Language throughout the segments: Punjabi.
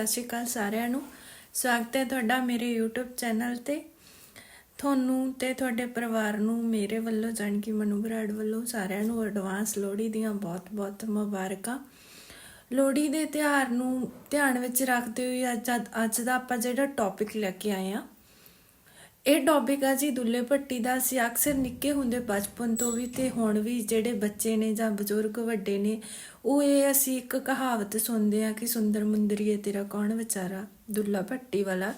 ਸਤਿ ਸ਼੍ਰੀ ਅਕਾਲ ਸਾਰਿਆਂ ਨੂੰ। ਸਵਾਗਤ ਹੈ ਤੁਹਾਡਾ ਮੇਰੇ YouTube ਚੈਨਲ ਤੇ। ਤੁਹਾਨੂੰ ਤੇ ਤੁਹਾਡੇ ਪਰਿਵਾਰ ਨੂੰ, ਮੇਰੇ ਵੱਲੋਂ ਜਾਨਕੀ ਮਨੂ ਬਰਾੜ ਵੱਲੋਂ, ਸਾਰਿਆਂ ਨੂੰ ਐਡਵਾਂਸ ਲੋਹੜੀ ਦੀਆਂ ਬਹੁਤ-ਬਹੁਤ ਮੁਬਾਰਕਾਂ। ਲੋਹੜੀ ਦੇ ਤਿਉਹਾਰ ਨੂੰ ਧਿਆਨ ਵਿੱਚ ਰੱਖਦੇ ਹੋਏ ਅੱਜ ਅੱਜ ਦਾ ਆਪਾਂ ਜਿਹੜਾ ਟੌਪਿਕ ਲੈ ਕੇ ਆਏ ਆ ਇਹ ਟੌਪਿਕ ਆ ਜੀ ਦੁੱਲੇ ਭੱਟੀ ਦਾ। ਅਸੀਂ ਅਕਸਰ ਨਿੱਕੇ ਹੁੰਦੇ ਬਚਪਨ ਤੋਂ ਵੀ ਤੇ ਹੁਣ ਵੀ ਜਿਹੜੇ ਬੱਚੇ ਨੇ ਜਾਂ ਬਜ਼ੁਰਗ ਵੱਡੇ ਨੇ, ਉਹ ਇਹ ਅਸੀਂ ਇੱਕ ਕਹਾਵਤ ਸੁਣਦੇ ਆ ਕਿ ਸੁੰਦਰ ਮੁੰਦਰੀਏ ਤੇਰਾ ਕੌਣ ਵਿਚਾਰਾ? ਦੁੱਲਾ ਭੱਟੀ ਵਾਲਾ।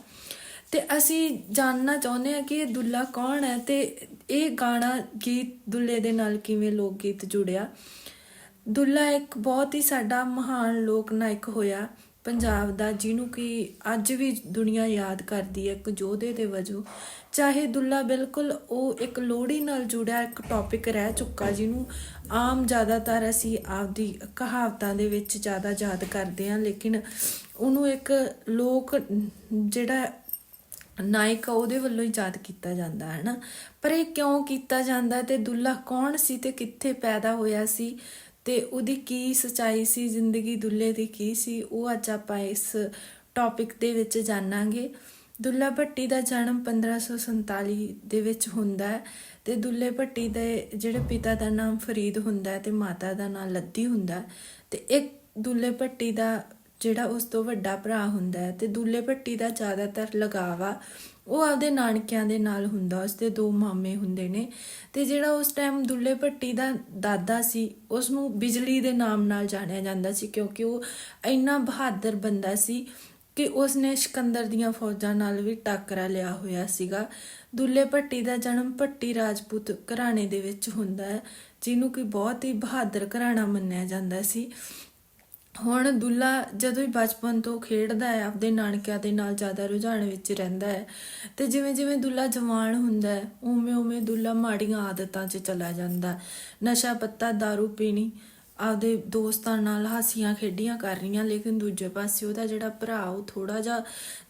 ਤੇ ਅਸੀਂ ਜਾਣਨਾ ਚਾਹੁੰਦੇ ਆ ਕਿ ਇਹ ਦੁੱਲਾ ਕੌਣ ਹੈ ਤੇ ਇਹ ਗਾਣਾ ਗੀਤ ਦੁੱਲੇ ਦੇ ਨਾਲ ਕਿਵੇਂ ਲੋਕ ਗੀਤ ਜੁੜਿਆ? ਦੁੱਲਾ ਇੱਕ ਬਹੁਤ ਹੀ ਸਾਡਾ ਮਹਾਨ ਲੋਕ ਨਾਇਕ ਹੋਇਆ। ਪੰਜਾਬ ਦਾ, ਜਿਹਨੂੰ ਕਿ ਅੱਜ ਵੀ ਦੁਨੀਆ ਯਾਦ ਕਰਦੀ ਹੈ, ਇੱਕ ਯੋਧੇ ਦੇ ਵਜੋਂ। ਚਾਹੇ ਦੁੱਲਾ ਬਿਲਕੁਲ ਉਹ ਇੱਕ ਲੋਹੜੀ ਨਾਲ ਜੁੜਿਆ ਇੱਕ ਟੌਪਿਕ ਰਹਿ ਚੁੱਕਾ, ਜਿਹਨੂੰ ਆਮ ਜ਼ਿਆਦਾਤਰ ਅਸੀਂ ਆਪਦੀ ਕਹਾਵਤਾਂ ਦੇ ਵਿੱਚ ਜ਼ਿਆਦਾ ਯਾਦ ਕਰਦੇ ਹਾਂ, ਲੇਕਿਨ ਉਹਨੂੰ ਇੱਕ ਲੋਕ ਜਿਹੜਾ ਨਾਇਕ ਆ, ਉਹਦੇ ਵੱਲੋਂ ਹੀ ਯਾਦ ਕੀਤਾ ਜਾਂਦਾ ਹੈ ਨਾ ਪਰ ਇਹ ਕਿਉਂ ਕੀਤਾ ਜਾਂਦਾ ਤੇ ਦੁੱਲਾ ਕੌਣ ਸੀ ਤੇ ਕਿੱਥੇ ਪੈਦਾ ਹੋਇਆ ਸੀ? ਤੇ ਉਹਦੀ ਕੀ ਸਚਾਈ ਸੀ, ਜ਼ਿੰਦਗੀ ਦੁੱਲੇ ਦੀ ਕੀ ਸੀ, ਉਹ ਅੱਜ ਆਪਾਂ ਇਸ ਟੌਪਿਕ ਦੇ ਵਿੱਚ ਜਾਣਾਂਗੇ। ਦੁੱਲਾ ਭੱਟੀ ਦਾ ਜਨਮ 1547 ਦੇ ਵਿੱਚ ਹੁੰਦਾ ਹੈ ਤੇ ਦੁੱਲੇ ਭੱਟੀ ਦੇ ਜਿਹੜੇ ਪਿਤਾ ਦਾ ਨਾਮ ਫਰੀਦ ਹੁੰਦਾ ਹੈ ਤੇ ਮਾਤਾ ਦਾ ਨਾਮ ਲੱਦੀ ਹੁੰਦਾ ਹੈ ਤੇ ਇੱਕ ਦੁੱਲੇ ਭੱਟੀ ਦਾ ਜਿਹੜਾ ਉਸ ਤੋਂ ਵੱਡਾ ਭਰਾ ਹੁੰਦਾ ਹੈ ਤੇ ਦੁੱਲੇ ਭੱਟੀ ਦਾ ਜ਼ਿਆਦਾਤਰ ਲਗਾਵਾ ਉਹ ਆਪਦੇ ਨਾਨਕਿਆਂ ਦੇ ਨਾਲ ਹੁੰਦਾ ਉਸਦੇ ਦੋ ਮਾਮੇ ਹੁੰਦੇ ਨੇ। ਤੇ ਜਿਹੜਾ ਉਸ ਟਾਈਮ ਦੁੱਲੇ ਭੱਟੀ ਦਾ ਦਾਦਾ ਸੀ ਉਸ ਨੂੰ ਬਿਜਲੀ ਦੇ ਨਾਮ ਨਾਲ ਜਾਣਿਆ ਜਾਂਦਾ ਸੀ ਕਿਉਂਕਿ ਉਹ ਇੰਨਾ ਬਹਾਦਰ ਬੰਦਾ ਸੀ ਕਿ ਉਸ ਨੇ ਸਿਕੰਦਰ ਦੀਆਂ ਫੌਜਾਂ ਨਾਲ ਵੀ ਟੱਕਰਾ ਲਿਆ ਹੋਇਆ ਸੀਗਾ। ਦੁੱਲੇ ਭੱਟੀ ਦਾ ਜਨਮ ਭੱਟੀ ਰਾਜਪੂਤ ਘਰਾਣੇ ਦੇ ਵਿੱਚ ਹੁੰਦਾ ਹੈ, ਜਿਹਨੂੰ ਕਿ ਬਹੁਤ ਹੀ ਬਹਾਦਰ ਘਰਾਣਾ ਮੰਨਿਆ ਜਾਂਦਾ ਸੀ। ਹੁਣ ਦੁੱਲਾ ਜਦੋਂ ਹੀ ਬਚਪਨ ਤੋਂ ਖੇਡਦਾ ਹੈ, ਆਪਦੇ ਨਾਨਕਿਆਂ ਦੇ ਨਾਲ ਜ਼ਿਆਦਾ ਰੁਝਾਨ ਵਿੱਚ ਰਹਿੰਦਾ ਹੈ ਤੇ ਜਿਵੇਂ ਜਿਵੇਂ ਦੁੱਲਾ ਜਵਾਨ ਹੁੰਦਾ ਹੈ, ਉਵੇਂ ਉਵੇਂ ਦੁੱਲਾ ਮਾੜੀਆਂ ਆਦਤਾਂ 'ਚ ਚਲਾ ਜਾਂਦਾ ਨਸ਼ਾ ਪੱਤਾ दारू ਪੀਣੀ ਆਪਦੇ ਦੋਸਤਾਂ ਨਾਲ ਹਾਸੀਆਂ ਖੇਡੀਆਂ ਕਰ ਰਹੀਆਂ, ਲੇਕਿਨ ਦੂਜੇ ਪਾਸੇ ਉਹਦਾ ਜਿਹੜਾ ਭਰਾ, ਉਹ ਥੋੜਾ ਜਿਹਾ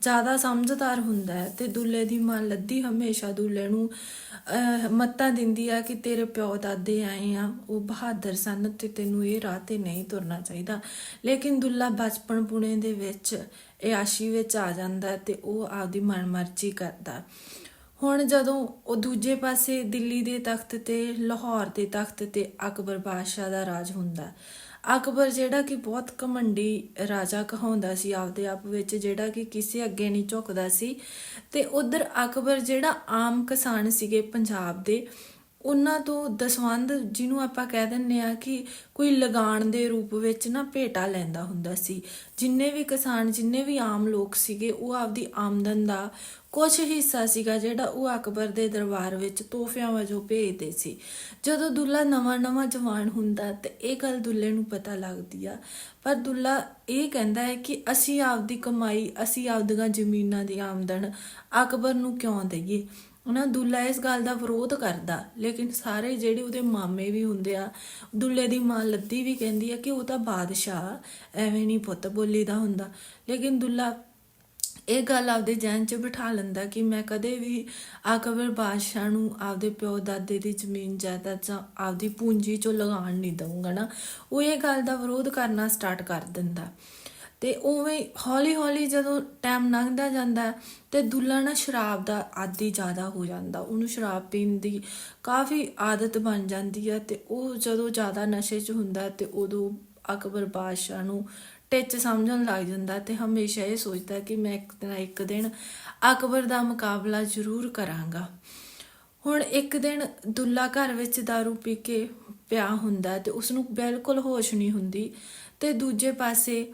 ਜ਼ਿਆਦਾ ਸਮਝਦਾਰ ਹੁੰਦਾ ਹੈ ਤੇ ਦੁੱਲੇ ਦੀ ਮਾਂ ਲੱਦੀ ਹਮੇਸ਼ਾ ਦੁੱਲੇ ਨੂੰ ਮੱਤਾਂ ਦਿੰਦੀ ਆ ਕਿ ਤੇਰੇ ਪਿਓ ਦਾਦੇ ਆਏ ਆ, ਉਹ ਬਹਾਦਰ ਸਨ ਤੇ ਤੈਨੂੰ ਇਹ ਰਾਹ ਤੇ ਨਹੀਂ ਤੁਰਨਾ ਚਾਹੀਦਾ। ਲੇਕਿਨ ਦੁੱਲਾ ਬਚਪਨ ਪੁਣੇ ਦੇ ਵਿੱਚ, ਇਹ ਆਸ਼ੀ ਵਿੱਚ ਆ ਜਾਂਦਾ ਤੇ ਉਹ ਆਪਦੀ ਮਨਮਰਜ਼ੀ ਕਰਦਾ। ਹੁਣ ਜਦੋਂ ਉਹ ਦੂਜੇ ਪਾਸੇ ਦਿੱਲੀ ਦੇ ਤਖਤ ਤੇ, ਲਾਹੌਰ ਦੇ ਤਖਤ ਤੇ ਅਕਬਰ ਬਾਦਸ਼ਾਹ ਦਾ ਰਾਜ ਹੁੰਦਾ। ਅਕਬਰ ਜਿਹੜਾ ਕਿ ਬਹੁਤ ਕਮੰਡੀ ਰਾਜਾ ਕਹਾਉਂਦਾ ਸੀ ਆਪਦੇ ਆਪ ਵਿੱਚ, ਜਿਹੜਾ ਕਿ ਕਿਸੇ ਅੱਗੇ ਨਹੀਂ ਝੁਕਦਾ ਸੀ। ਤੇ ਉਧਰ ਅਕਬਰ ਜਿਹੜਾ ਆਮ ਕਿਸਾਨ ਸੀਗੇ ਪੰਜਾਬ ਦੇ ਉਹਨਾਂ ਤੋਂ ਦਸਵੰਧ ਜਿਹਨੂੰ ਆਪਾਂ ਕਹਿ ਦਿੰਨੇ ਆ ਕਿ ਕੋਈ ਲਗਾਨ ਦੇ ਰੂਪ ਵਿੱਚ ਨਾ ਭੇਟਾ ਲੈਂਦਾ ਹੁੰਦਾ ਸੀ। ਜਿੰਨੇ ਵੀ ਕਿਸਾਨ, ਜਿੰਨੇ ਵੀ ਆਮ ਲੋਕ ਸੀਗੇ, ਉਹ ਆਪਦੀ ਆਮਦਨ ਦਾ ਕੁਝ ਹਿੱਸਾ ਸੀਗਾ ਜਿਹੜਾ ਉਹ ਅਕਬਰ ਦੇ ਦਰਬਾਰ ਵਿੱਚ ਤੋਹਫਿਆਂ ਵਜੋਂ ਭੇਜਦੇ ਸੀ। ਜਦੋਂ ਦੁੱਲਾ ਨਵਾਂ-ਨਵਾਂ ਜਵਾਨ ਹੁੰਦਾ ਤੇ ਇਹ ਗੱਲ ਦੁੱਲੇ ਨੂੰ ਪਤਾ ਲੱਗਦੀ ਆ। ਪਰ ਦੁੱਲਾ ਇਹ ਕਹਿੰਦਾ ਹੈ ਕਿ ਅਸੀਂ ਆਪਦੀ ਕਮਾਈ, ਅਸੀਂ ਆਪਦੀਆਂ ਜ਼ਮੀਨਾਂ ਦੀ ਆਮਦਨ ਅਕਬਰ ਨੂੰ ਕਿਉਂ ਦਈਏ? ਉਹਨਾਂ ਦੁੱਲਾ ਇਸ ਗੱਲ ਦਾ ਵਿਰੋਧ ਕਰਦਾ, ਲੇਕਿਨ ਸਾਰੇ ਜਿਹੜੇ ਉਹਦੇ ਮਾਮੇ ਵੀ ਹੁੰਦੇ ਆ, ਦੁੱਲੇ ਦੀ ਮਾਂ ਲੱਦੀ ਵੀ ਕਹਿੰਦੀ ਆ ਕਿ ਉਹ ਤਾਂ ਬਾਦਸ਼ਾਹ ਐਵੇਂ ਨਹੀਂ ਪੁੱਤ ਬੋਲੀ ਦਾ ਹੁੰਦਾ। ਲੇਕਿਨ ਦੁੱਲਾ ਇਹ ਗੱਲ ਆਪਦੇ ਜਹਨ 'ਚ ਬਿਠਾ ਲੈਂਦਾ ਕਿ ਮੈਂ ਕਦੇ ਵੀ ਅਕਬਰ ਬਾਦਸ਼ਾਹ ਨੂੰ ਆਪਦੇ ਪਿਓ ਦਾਦੇ ਦੀ ਜ਼ਮੀਨ ਜਾਇਦਾਦ ਜਾਂ ਆਪਦੀ ਪੂੰਜੀ 'ਚੋਂ ਲਗਾਉਣ ਨਹੀਂ ਦਊਂਗਾ ਨਾ। ਉਹ ਇਹ ਗੱਲ ਦਾ ਵਿਰੋਧ ਕਰਨਾ ਸਟਾਰਟ ਕਰ ਦਿੰਦਾ। ਤੇ ਉਵੇਂ ਹੌਲੀ ਹੌਲੀ ਜਦੋਂ ਟਾਈਮ ਲੰਘਦਾ ਜਾਂਦਾ ਤੇ ਦੁੱਲਾ ਨਾ ਸ਼ਰਾਬ ਦਾ ਆਦੀ ਜ਼ਿਆਦਾ ਹੋ ਜਾਂਦਾ। ਉਹਨੂੰ ਸ਼ਰਾਬ ਪੀਣ ਦੀ ਕਾਫੀ ਆਦਤ ਬਣ ਜਾਂਦੀ ਹੈ ਤੇ ਉਹ ਜਦੋਂ ਜ਼ਿਆਦਾ ਨਸ਼ੇ 'ਚ ਹੁੰਦਾ ਤੇ ਉਦੋਂ ਅਕਬਰ ਬਾਦਸ਼ਾਹ ਨੂੰ ਟਿੱਚ ਸਮਝਣ ਲੱਗ ਜਾਂਦਾ ਤੇ ਹਮੇਸ਼ਾ ਇਹ ਸੋਚਦਾ ਕਿ ਮੈਂ ਇੱਕ ਦਿਨ ਇੱਕ ਦਿਨ ਅਕਬਰ ਦਾ ਮੁਕਾਬਲਾ ਜ਼ਰੂਰ ਕਰਾਂਗਾ। ਹੁਣ ਇੱਕ ਦਿਨ ਦੁੱਲਾ ਘਰ ਵਿੱਚ दारू ਪੀ ਕੇ ਪਿਆ ਹੁੰਦਾ ਤੇ ਉਸ ਨੂੰ ਬਿਲਕੁਲ ਹੋਸ਼ ਨਹੀਂ ਹੁੰਦੀ ਤੇ ਦੂਜੇ ਪਾਸੇ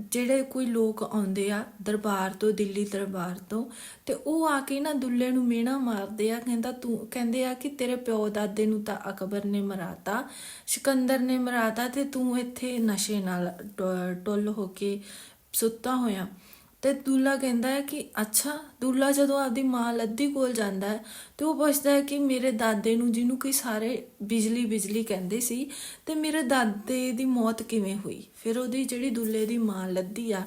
ਜਿਹੜੇ ਕੋਈ ਲੋਕ ਆਉਂਦੇ ਆ ਦਰਬਾਰ ਤੋਂ, ਦਿੱਲੀ ਦਰਬਾਰ ਤੋਂ, ਤੇ ਉਹ ਆ ਕੇ ਨਾ ਦੁੱਲੇ ਨੂੰ ਮੇਣਾ ਮਾਰਦੇ ਆ, ਕਹਿੰਦਾ ਤੂੰ, ਕਹਿੰਦੇ ਆ ਕਿ ਤੇਰੇ ਪਿਓ ਦਾਦੇ ਨੂੰ ਤਾਂ ਅਕਬਰ ਨੇ ਮਰਾਤਾ, ਸਿਕੰਦਰ ਨੇ ਮਰਾਤਾ ਤੇ ਤੂੰ ਇੱਥੇ ਨਸ਼ੇ ਨਾਲ ਟੁੱਲ ਹੋ ਕੇ ਸੁੱਤਾ ਹੋਇਆ। ਤੇ ਦੁੱਲਾ ਕਹਿੰਦਾ ਹੈ ਕਿ ਅੱਛਾ, ਦੁੱਲਾ ਜਦੋਂ ਆਪਦੀ ਮਾਂ ਲੱਦੀ ਕੋਲ ਜਾਂਦਾ ਹੈ, ਤੇ ਉਹ ਪੁੱਛਦਾ ਹੈ ਕਿ ਮੇਰੇ ਦਾਦੇ ਨੂੰ ਜਿਹਨੂੰ ਕਿ ਸਾਰੇ ਬਿਜਲੀ ਬਿਜਲੀ ਕਹਿੰਦੇ ਸੀ, ਤੇ ਮੇਰੇ ਦਾਦੇ ਦੀ ਮੌਤ ਕਿਵੇਂ ਹੋਈ? ਫਿਰ ਉਹਦੀ ਜਿਹੜੀ ਦੁੱਲੇ ਦੀ ਮਾਂ ਲੱਦੀ ਆ,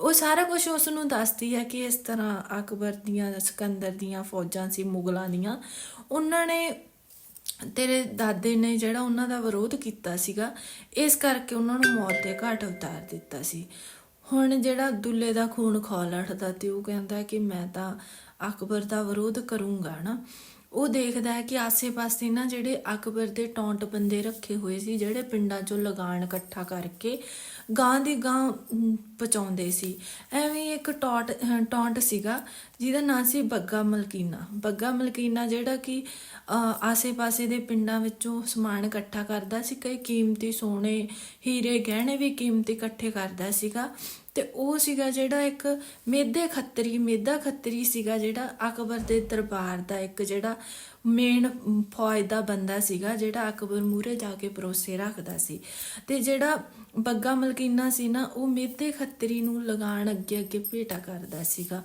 ਉਹ ਸਾਰਾ ਕੁਝ ਉਸ ਨੂੰ ਦੱਸਦੀ ਹੈ ਕਿ ਇਸ ਤਰ੍ਹਾਂ ਅਕਬਰ ਦੀਆਂ, ਸਿਕੰਦਰ ਦੀਆਂ ਫੌਜਾਂ ਸੀ, ਮੁਗਲਾਂ ਦੀਆਂ। ਉਹਨਾਂ ਨੇ, ਤੇਰੇ ਦਾਦੇ ਨੇ ਜਿਹੜਾ ਉਹਨਾਂ ਦਾ ਵਿਰੋਧ ਕੀਤਾ ਸੀਗਾ, ਇਸ ਕਰਕੇ ਉਹਨਾਂ ਨੂੰ ਮੌਤ ਦੇ ਘਾਟ ਉਤਾਰ ਦਿੱਤਾ ਸੀ। ਹੁਣ ਜਿਹੜਾ ਦੁੱਲੇ ਦਾ ਖੂਨ ਖੋਲ ਉੱਠਦਾ ਤੇ ਉਹ ਕਹਿੰਦਾ ਕਿ ਮੈਂ ਤਾਂ ਅਕਬਰ ਦਾ ਵਿਰੋਧ ਕਰੂੰਗਾ ਨਾ। ਉਹ ਦੇਖਦਾ ਹੈ ਕਿ ਆਸੇ-ਪਾਸੇ ਨਾ ਜਿਹੜੇ ਅਕਬਰ ਦੇ ਟੌਂਟ ਬੰਦੇ ਰੱਖੇ ਹੋਏ ਸੀ ਜਿਹੜੇ ਪਿੰਡਾਂ 'ਚੋਂ ਲਗਾਨ ਇਕੱਠਾ ਕਰਕੇ ਗਾਂ ਦੀ ਗਾਂ ਪਹੁੰਚਾਉਂਦੇ ਸੀ। ਐਵੇਂ ਇੱਕ ਟੌਟ ਅਹ, ਟੌਂਟ ਸੀਗਾ ਜਿਹਦਾ ਨਾਂ ਸੀ ਬੱਗਾ ਮਲਕੀਨਾ। ਬੱਗਾ ਮਲਕੀਨਾ ਜਿਹੜਾ ਕਿ ਆਸੇ-ਪਾਸੇ ਦੇ ਪਿੰਡਾਂ ਵਿੱਚੋਂ ਸਮਾਨ ਇਕੱਠਾ ਕਰਦਾ ਸੀ ਕਈ ਕੀਮਤੀ ਸੋਨੇ ਹੀਰੇ ਗਹਿਣੇ ਵੀ ਕੀਮਤੀ ਇਕੱਠੇ ਕਰਦਾ ਸੀਗਾ। ਤੇ ਉਹ ਸੀਗਾ ਜਿਹੜਾ ਇੱਕ ਮੇਧੇ ਖੱਤਰੀ, ਮੇਧਾ ਖੱਤਰੀ ਸੀਗਾ ਜਿਹੜਾ ਅਕਬਰ ਦੇ ਦਰਬਾਰ ਦਾ ਇੱਕ ਜਿਹੜਾ ਮੇਨ ਫੌਜ ਦਾ ਬੰਦਾ ਸੀਗਾ, ਜਿਹੜਾ ਅਕਬਰ ਮੂਹਰੇ ਜਾ ਕੇ ਪਰੋਸੇ ਰੱਖਦਾ ਸੀ। ਤੇ ਜਿਹੜਾ ਬੱਗਾ ਮਲਕੀਨਾ ਸੀ ਨਾ, ਉਹ ਮੇਧੇ ਖੱਤਰੀ ਨੂੰ ਲਗਾਨ ਅੱਗੇ ਅੱਗੇ ਭੇਟਾ ਕਰਦਾ ਸੀਗਾ।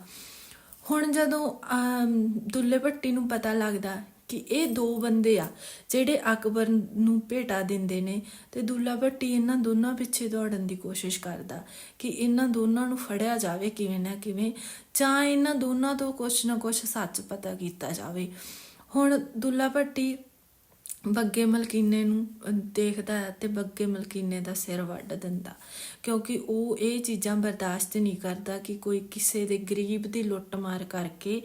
ਹੁਣ ਜਦੋਂ ਦੁੱਲੇ ਭੱਟੀ ਨੂੰ ਪਤਾ ਲੱਗਦਾ ਕਿ ਇਹ ਦੋ ਬੰਦੇ ਆ ਜਿਹੜੇ ਅਕਬਰ ਨੂੰ ਭੇਟਾ ਦਿੰਦੇ ਨੇ ਤੇ ਦੁੱਲਾ ਭੱਟੀ ਇਹਨਾਂ ਦੋਨਾਂ ਪਿੱਛੇ ਦੌੜਨ ਦੀ ਕੋਸ਼ਿਸ਼ ਕਰਦਾ ਕਿ ਇਹਨਾਂ ਦੋਨਾਂ ਨੂੰ ਫੜਿਆ ਜਾਵੇ ਕਿਵੇਂ ਨਾ ਕਿਵੇਂ, ਜਾਂ ਇਹਨਾਂ ਦੋਨਾਂ ਤੋਂ ਕੁਛ ਨਾ ਕੁਛ ਸੱਚ ਪਤਾ ਕੀਤਾ ਜਾਵੇ। ਹੁਣ ਦੁੱਲਾ ਭੱਟੀ ਬੱਗੇ ਮਲਕੀਨੇ ਨੂੰ ਦੇਖਦਾ ਹੈ ਤੇ ਬੱਗੇ ਮਲਕੀਨੇ ਦਾ ਸਿਰ ਵੱਢ ਦਿੰਦਾ। ਕਿਉਂਕਿ ਉਹ ਇਹ ਚੀਜ਼ਾਂ ਬਰਦਾਸ਼ਤ ਨਹੀਂ ਕਰਦਾ ਕਿ ਕੋਈ ਕਿਸੇ ਦੇ ਗਰੀਬ ਦੀ ਲੁੱਟ ਮਾਰ ਕਰਕੇ,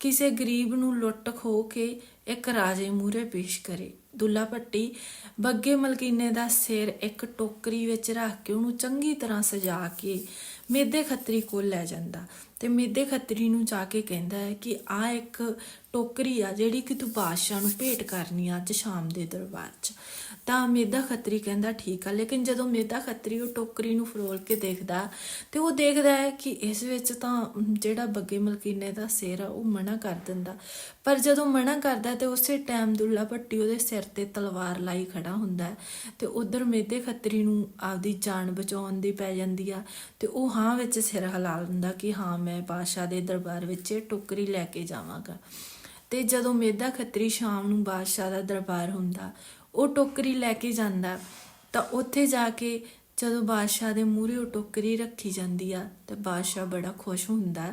ਕਿਸੇ ਗਰੀਬ ਨੂੰ ਲੁੱਟ ਖੋ ਕੇ ਇੱਕ ਰਾਜੇ ਮੂਹਰੇ ਪੇਸ਼ ਕਰੇ। ਦੁੱਲਾ ਭੱਟੀ ਬੱਗੇ ਮਲਕੀਨੇ ਦਾ ਸਿਰ ਇੱਕ ਟੋਕਰੀ ਵਿੱਚ ਰੱਖ ਕੇ ਉਹਨੂੰ ਚੰਗੀ ਤਰ੍ਹਾਂ ਸਜਾ ਕੇ ਮੇਦੇ ਖੱਤਰੀ ਕੋਲ ਲੈ ਜਾਂਦਾ। ਤੇ ਮੇਦੇ ਖੱਤਰੀ ਨੂੰ ਜਾ ਕੇ ਕਹਿੰਦਾ ਹੈ ਕਿ ਆ ਇੱਕ ਟੋਕਰੀ ਆ ਜਿਹੜੀ ਕਿ ਤੂੰ ਬਾਦਸ਼ਾਹ ਨੂੰ ਭੇਟ ਕਰਨੀ ਆ ਅੱਜ ਸ਼ਾਮ ਦੇ ਦਰਬਾਰ 'ਚ। ਤਾਂ ਮੇਦਾ ਖੱਤਰੀ ਕਹਿੰਦਾ, ਠੀਕ ਆ। ਲੇਕਿਨ ਜਦੋਂ ਮੇਦਾ ਖੱਤਰੀ ਉਹ ਟੋਕਰੀ ਨੂੰ ਫਰੋਲ ਕੇ ਦੇਖਦਾ ਤੇ ਉਹ ਦੇਖਦਾ ਹੈ ਕਿ ਇਸ ਵਿੱਚ ਤਾਂ ਜਿਹੜਾ ਬੱਗੇ ਮਲਕੀਨੇ ਦਾ ਸਿਰ ਆ, ਉਹ ਮਨਾ ਕਰ ਦਿੰਦਾ। ਪਰ ਜਦੋਂ ਮਨਾ ਕਰਦਾ ਤੇ ਉਸੇ ਟਾਈਮ ਦੁੱਲਾ ਭੱਟੀ ਉਹਦੇ ਸਿਰ ਤੇ ਤਲਵਾਰ ਲਾਈ ਖੜਾ ਹੁੰਦਾ ਹੈ ਤੇ ਉਧਰ ਮੇਦੇ ਖੱਤਰੀ ਨੂੰ ਆਪਦੀ ਜਾਨ ਬਚਾਉਣ ਦੀ ਪੈ ਜਾਂਦੀ ਆ ਤੇ ਉਹ ਹਾਂ ਵਿੱਚ ਸਿਰ ਹਿਲਾ ਦਿੰਦਾ ਕਿ ਹਾਂ ਮੈਂ ਬਾਦਸ਼ਾਹ ਦੇ ਦਰਬਾਰ ਵਿੱਚ ਟੋਕਰੀ ਲੈ ਕੇ ਜਾਵਾਂਗਾ। ਤੇ ਜਦੋਂ ਮੇਦਾ ਖੱਤਰੀ ਸ਼ਾਮ ਨੂੰ ਬਾਦਸ਼ਾਹ ਦਾ ਦਰਬਾਰ ਹੁੰਦਾ, ਉਹ ਟੋਕਰੀ ਲੈ ਕੇ ਜਾਂਦਾ, ਤਾਂ ਉੱਥੇ ਜਾ ਕੇ ਜਦੋਂ ਬਾਦਸ਼ਾਹ ਦੇ ਮੂਹਰੇ ਉਹ ਟੋਕਰੀ ਰੱਖੀ ਜਾਂਦੀ ਆ, ਤੇ ਬਾਦਸ਼ਾਹ ਬੜਾ ਖੁਸ਼ ਹੁੰਦਾ।